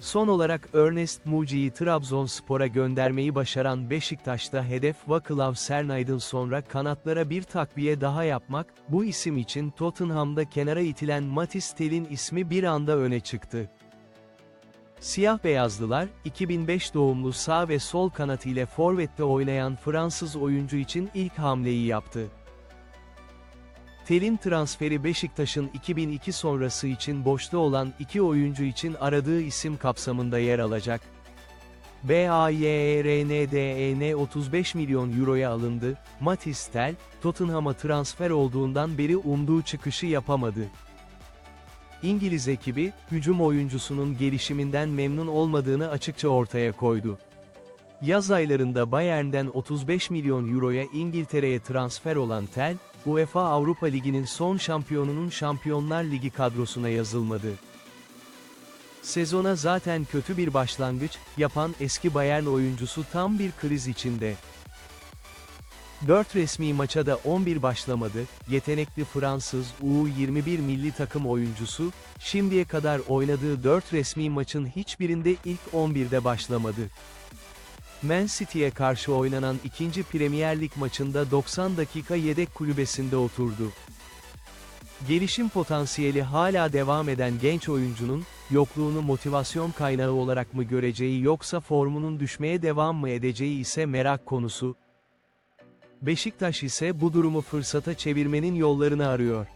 Son olarak Ernest Muci'yi Trabzonspor'a göndermeyi başaran Beşiktaş'ta hedef Vaclav Sernayd'ın sonra kanatlara bir takviye daha yapmak, bu isim için Tottenham'da kenara itilen Matis Tel'in ismi bir anda öne çıktı. Siyah beyazlılar, 2005 doğumlu sağ ve sol kanat ile forvette oynayan Fransız oyuncu için ilk hamleyi yaptı. Tel'in transferi Beşiktaş'ın 2002 sonrası için boşta olan iki oyuncu için aradığı isim kapsamında yer alacak. BAYERNDEN 35 milyon euroya alındı, Matis Tel, Tottenham'a transfer olduğundan beri umduğu çıkışı yapamadı. İngiliz ekibi, hücum oyuncusunun gelişiminden memnun olmadığını açıkça ortaya koydu. Yaz aylarında Bayern'den 35 milyon euroya İngiltere'ye transfer olan Tel, UEFA Avrupa Ligi'nin son şampiyonunun Şampiyonlar Ligi kadrosuna yazılmadı. Sezona zaten kötü bir başlangıç yapan eski Bayern oyuncusu tam bir kriz içinde. 4 resmi maça da 11 başlamadı, yetenekli Fransız U21 milli takım oyuncusu, şimdiye kadar oynadığı 4 resmi maçın hiçbirinde ilk 11'de başlamadı. Man City'ye karşı oynanan ikinci Premier Lig maçında 90 dakika yedek kulübesinde oturdu. Gelişim potansiyeli hala devam eden genç oyuncunun, yokluğunu motivasyon kaynağı olarak mı göreceği yoksa formunun düşmeye devam mı edeceği ise merak konusu. Beşiktaş ise bu durumu fırsata çevirmenin yollarını arıyor.